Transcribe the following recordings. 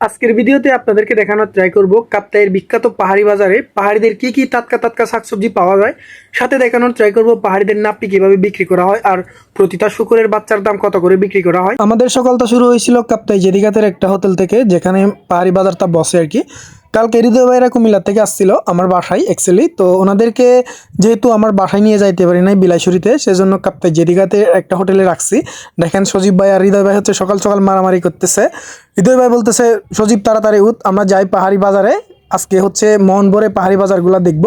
আজকের ভিডিওতে আপনাদেরকে দেখানোর ট্রাই করব কাপ্তাইয়ের বিখ্যাত পাহাড়ি বাজারে পাহাড়িদের কি কি টাটকা টাটকা শাকসবজি পাওয়া যায়। সাথে দেখানোর ট্রাই করব পাহাড়িদের নাপটি কীভাবে বিক্রি করা হয় আর প্রতিটা শুকুরের বাচ্চার দাম কত করে বিক্রি করা হয়। আমাদের সকালটা শুরু হয়েছিল কাপ্তাই জেদিঘাতের একটা হোটেল থেকে, যেখানে পাহাড়ি বাজারটা বসে আর কি। কালকে হৃদয় ভাইরা কুমিল্লা থেকে আসছিল আমার বাসায় অ্যাকচুয়ালি তো ওনাদেরকে যেহেতু আমার বাসায় নিয়ে যাইতে পারি নাই বিলাইশুরিতে সেজন্য কাপ্তাই জেদিঘাতে একটা হোটেলে রাখছি। দেখেন সজীব ভাই আর হৃদয় ভাই হচ্ছে সকাল সকাল মারামারি করতেছে। হৃদয় ভাই বলতেছে, সজীব, তাড়াতাড়ি উঠ, আমরা যাই পাহাড়ি বাজারে। আজকে হচ্ছে মোহনবরে পাহাড়ি বাজারগুলো দেখব।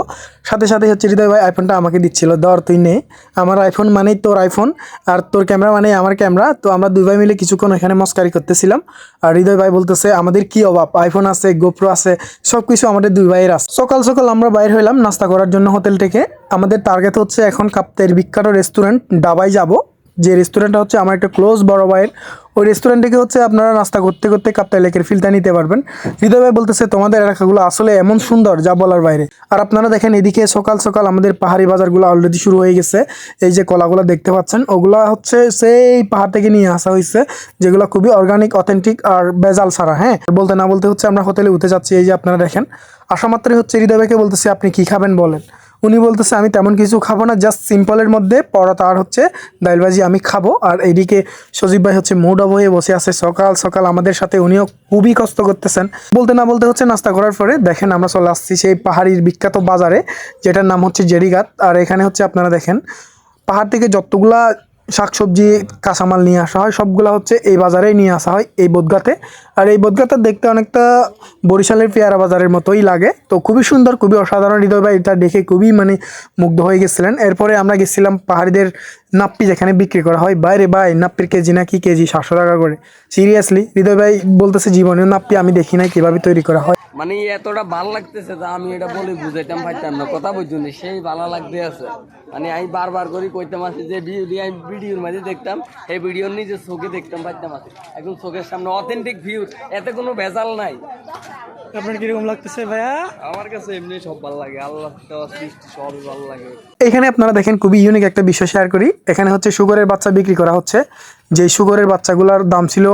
সাথে সাথে হচ্ছে হৃদয় ভাই আইফোনটা আমাকে দিচ্ছিল ধর তুই নে। আমার আইফোন মানেই তোর আইফোন আর তোর ক্যামেরা মানেই আমার ক্যামেরা তো আমরা দুই ভাই মিলে কিছুক্ষণ এখানে মস্কারি করতেছিলাম। আর হৃদয় ভাই বলতেছে, আমাদের কি অভাব? আইফোন আছে গোপ্রো আছে সব কিছু আমাদের দুই ভাইয়ের আছে। সকাল সকাল আমরা বাইর হইলাম নাস্তা করার জন্য হোটেল থেকে। আমাদের টার্গেট হচ্ছে এখন কাপ্তের বিখ্যাত রেস্টুরেন্ট ডাবাই যাব। যে রেস্টুরেন্টটা হচ্ছে আমার একটা ক্লোজ বড় ভাইয়ের, ওই রেস্টুরেন্ট থেকে হচ্ছে আপনারা নাস্তা করতে করতে কাপ্তাই লেকের ফিলটা নিতে পারবেন। হৃদয় ভাই বলতেছে, তোমাদের এলাকাগুলো আসলে এমন সুন্দর, যা বলার বাইরে। আর আপনারা দেখেন এদিকে সকাল সকাল আমাদের পাহাড়ি বাজারগুলো অলরেডি শুরু হয়ে গেছে। এই যে কলাগুলো দেখতে পাচ্ছেন, ওগুলা হচ্ছে সেই পাহাড় থেকে নিয়ে আসা হয়েছে, যেগুলো খুবই অর্গানিক অথেন্টিক আর বেজাল ছাড়া হ্যাঁ? বলতে না বলতে হচ্ছে আমরা হোটেলে উঠে যাচ্ছি, এই যে আপনারা দেখেন। আসা মাত্রই হচ্ছে, হৃদয় ভাইকে বলতেছি, আপনি কি খাবেন বলেন? উনি বলতেছে, আমি তেমন কিছু খাব না জাস্ট সিম্পলের মধ্যে পরোটা আর হচ্ছে ডাইলবাজি আমি খাব। আর এদিকে সজীব ভাই হচ্ছে মুড অব হয়ে বসে আছে। সকাল সকাল আমাদের সাথে উনিও খুবই কষ্ট করতেছেন। বলতে না বলতে হচ্ছে নাস্তা করার পরে দেখেন আমরা চলে আসছি সেই পাহাড়ির বিখ্যাত বাজারে, যেটার নাম হচ্ছে জেরিঘাট। আর এখানে হচ্ছে আপনারা দেখেন, পাহাড় থেকে যতগুলা শাকসবজি, কাঁচামাল নিয়ে আসা হয়, সবগুলা হচ্ছে এই বাজারেই নিয়ে আসা হয়, এই বোদগাতে আর এই বোদগাটা দেখতে অনেকটা বরিশালের পেয়ারা বাজারের মতোই লাগে। তো খুবই সুন্দর, খুবই অসাধারণ হৃদয় ভাই, এটা দেখে খুবই মানে মুগ্ধ হয়ে গেছিলেন। এরপরে আমরা গেছিলাম পাহাড়িদের নাপ্পি যেখানে বিক্রি করা হয়। বাইরে ভাই নাপ্পির কেজি না কি কেজি? সাতশো টাকা করে। সিরিয়াসলি, হৃদয় ভাই বলতেছে জীবনীয় নাপ্পি আমি দেখি নাই, কীভাবে তৈরি করা হয়। মানে এতটা ভালো লাগতেছে যে আমি এটা বলে, বুঝাইতাম পারতাম না। কথা বুঝুন, সেই ভালো লাগতে আছে। মানে আমি বারবার করে কইতাম আছি যে ভিডিও আমি ভিডিওর মাঝে দেখতাম এই ভিডিওর নিজে চোখে দেখতাম পারতাম আছে। এখন চোখের সামনে অথেন্টিক ভিউ এতে কোনো ভেজাল নাই। আপনার কীরকম লাগতেছে ভাইয়া? আমার কাছে এমনি সব ভালো লাগে আল্লাহ সৃষ্টি সবই ভালো লাগে। এখানে আপনারা দেখেন খুবই ইউনিক একটা বিষয় শেয়ার করি। এখানে হচ্ছে সুগরের বাচ্চা বিক্রি করা হচ্ছে। যে সুগরের বাচ্চাগুলোর দাম ছিল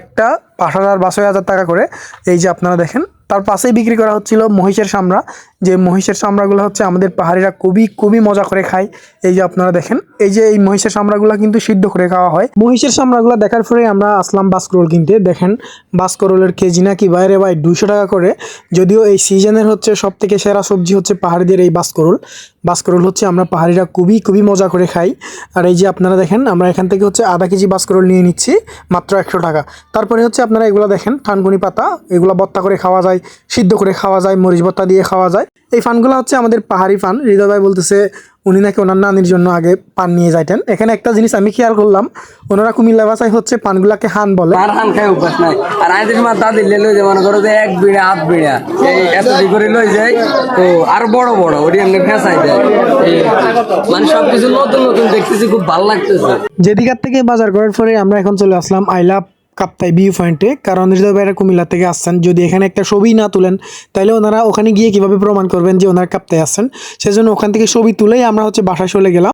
একটা পাঁচ হাজার বারো হাজার টাকা করে। এই যে আপনারা দেখেন তার পাশেই বিক্রি করা হচ্ছিল মহিষের সামরা যে মহিষের সামরাগুলো হচ্ছে আমাদের পাহাড়িরা খুবই খুবই মজা করে খায়। এই যে আপনারা দেখেন, এই যে এই মহিষের সামরাগুলো কিন্তু সিদ্ধ করে খাওয়া হয়। মহিষের সামরাগুলো দেখার পরে আমরা আসলাম বাসকরোল কিনতে। দেখেন বাসকরোলের কেজি নাকি বাইরে বাই দুইশো টাকা করে। যদিও এই সিজনের হচ্ছে সব থেকে সেরা সবজি হচ্ছে পাহাড়িদের এই বাসকরোল বাসকরোল হচ্ছে আমরা পাহাড়িরা খুবই খুবই মজা করে খাই। আর এই যে আপনারা দেখেন, আমরা এখান থেকে হচ্ছে আধা কেজি বাসকরোল নিয়ে নিচ্ছি, মাত্র একশো টাকা। তারপরে হচ্ছে আপনারা এগুলো দেখেন, থানকুনি পাতা, এগুলো বত্তা করে খাওয়া যায়। সিদ্ধ করে খাওয়া যায় মরিচ বত্তা দিয়ে খাওয়া যায়। এই ফানগুলো হচ্ছে আমাদের পাহাড়ি ফান। হৃদয় ভাই বলতেছে উনি নাকি ওনার নানির জন্য আগে পান নিয়ে যাইতেন। এখানে একটা জিনিস আমি খেয়াল করলাম ওনারা কুমিল্লা ভাষায় হচ্ছে পানগুলাকে হান বলে। আর হান খাই উপাস নাই। আর আমি দেখি মা দাদি লই মনে করো যে এক বিড়া আধ বিড়া। এই এত দি করে লই যাই তো আর বড় বড় ওটি এমনি ফেঁসাই দেয়। মানে সবকিছু নতুন নতুন দেখতেছি খুব ভালো লাগতেছে। জেদিঘাট থেকে বাজার করার পরে আমরা এখন চলে আসলাম আই লাভ কাপ্তাই ভিউ পয়েন্টে, কারণ হৃদয় ভাইরা কুমিল্লা থেকে আসছেন। যদি এখানে একটা ছবি না তুলেন তাহলে ওনারা ওখানে গিয়ে কীভাবে প্রমাণ করবেন যে ওনারা কাপ্তাই আসছেন? সেজন্য ওখান থেকে ছবি তুলেই আমরা হচ্ছে বাসায় চলে গেলাম।